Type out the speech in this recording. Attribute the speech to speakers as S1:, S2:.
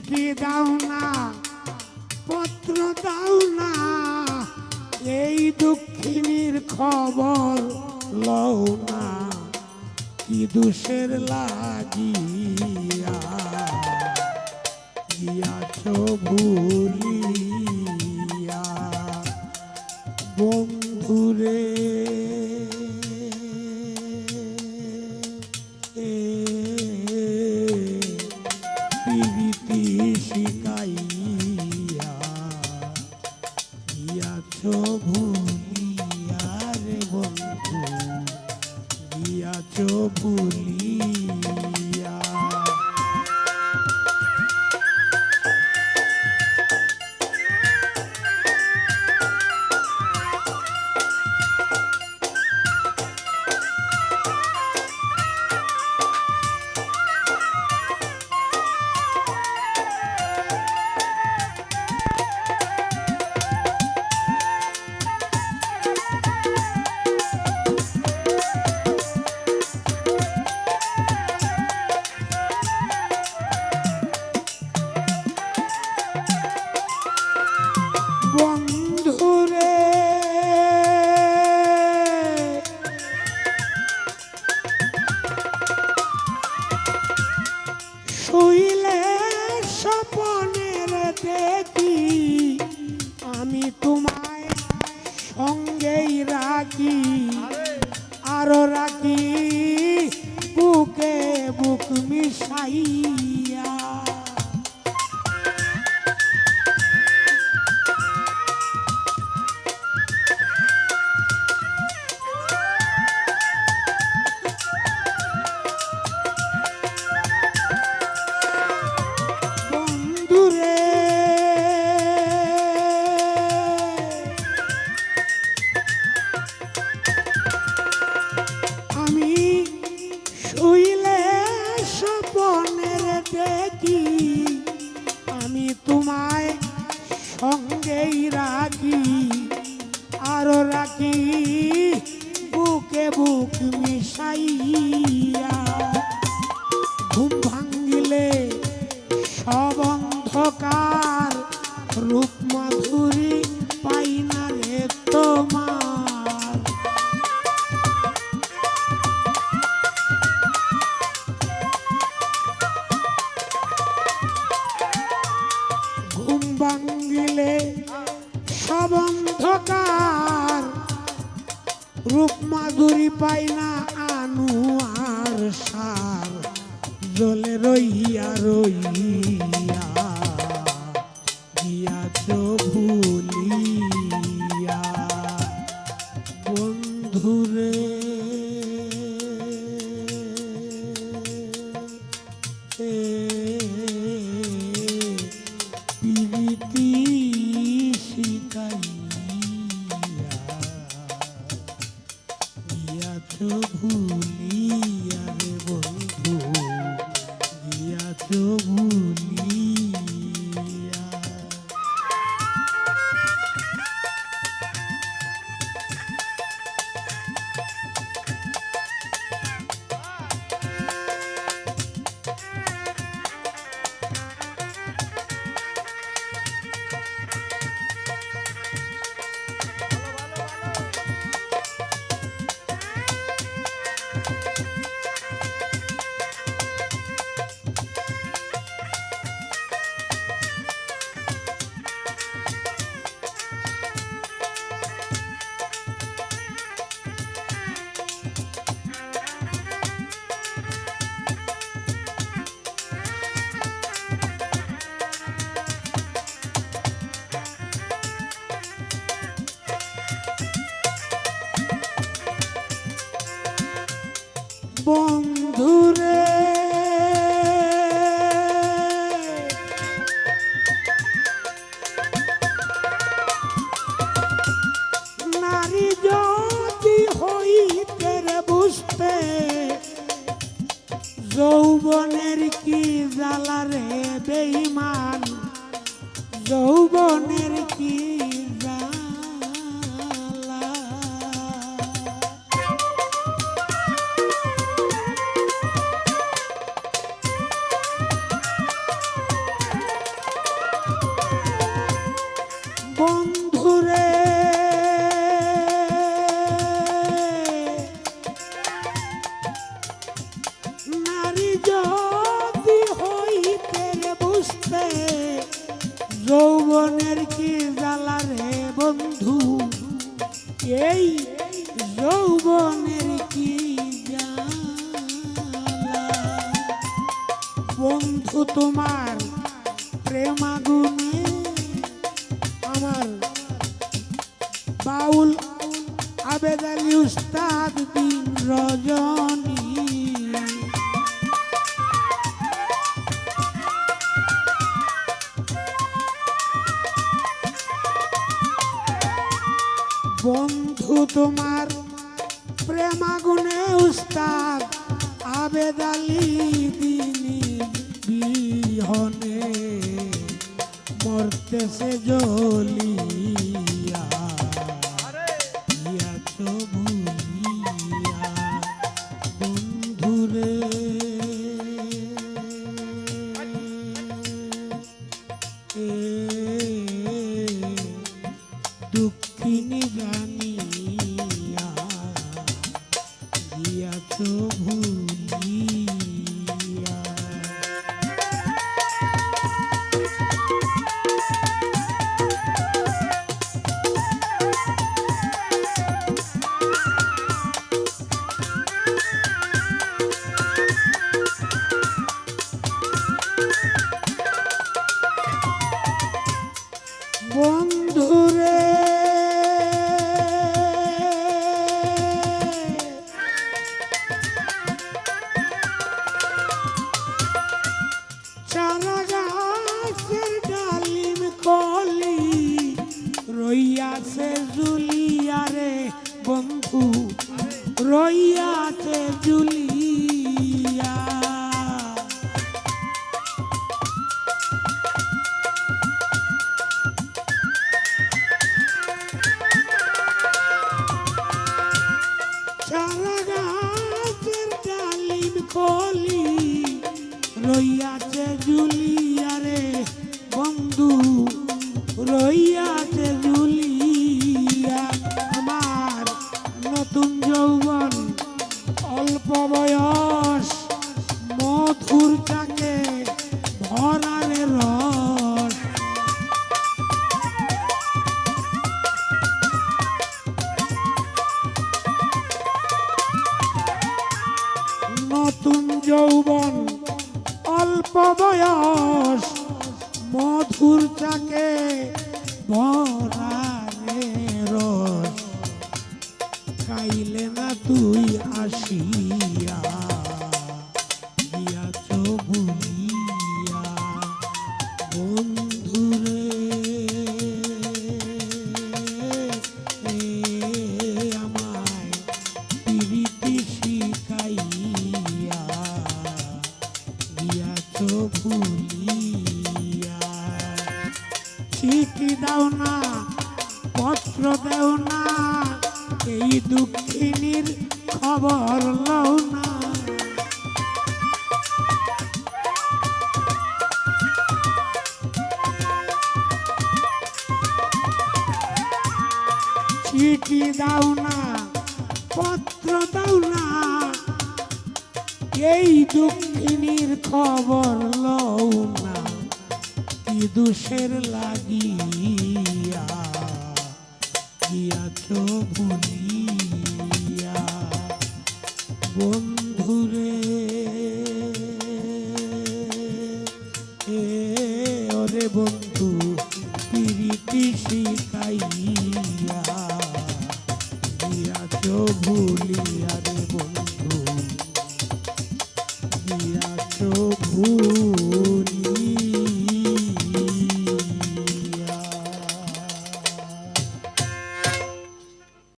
S1: চিঠি দাও না, পত্র দাও না। এই দুঃখিনীর খবর লও না, কি দুষের লাগিয়া গিয়াছ ভুলিয়া। বন্ধুরে গিয়াছ শুইলে স্বপনের দেখি, আমি তোমায় সঙ্গেই রাখি, আরও রাখি, বুকে বুক মিশাইয়া। ঘুম ভাঙিলে সব সব অন্ধকার। রূপ মাধুরী পাই না আনু আর সার। জলে রইয়া রইয়া তো ভুলিয়া বন্ধুরে বন্ধুরে। নারী যদি হইতে বুঝতে যৌবনের কি জ্বালা রে বেইমান যৌবনের কি বন্ধুরে। নারী যদি হইতে বুঝতে, যৌবনের কি জ্বালা রে বন্ধু? এই যৌবনের কি বন্ধু তোমার প্রেমাগুণ বাউল আবেদ আলী উস্তাদ দিন রজনী। বন্ধু তোমার প্রেমাগুনে উস্তাদ আবেদ আলী দিনী বিহনে। মরতেছে জলিয়া রইয়াছে জুলিয়া। চারা গাছের ডালিম কলি রইয়াছে জুলিয়ারে চিঠি দাও না, পত্র দাও না। এই দুঃখিনীর খবর লও না, কি দোষের লাগিয়া, গিয়াছ ভুলিয়া। বন্ধুরে, এ ওরে বন্ধু, পিরিতি শিখাইয়া ভুলিয়া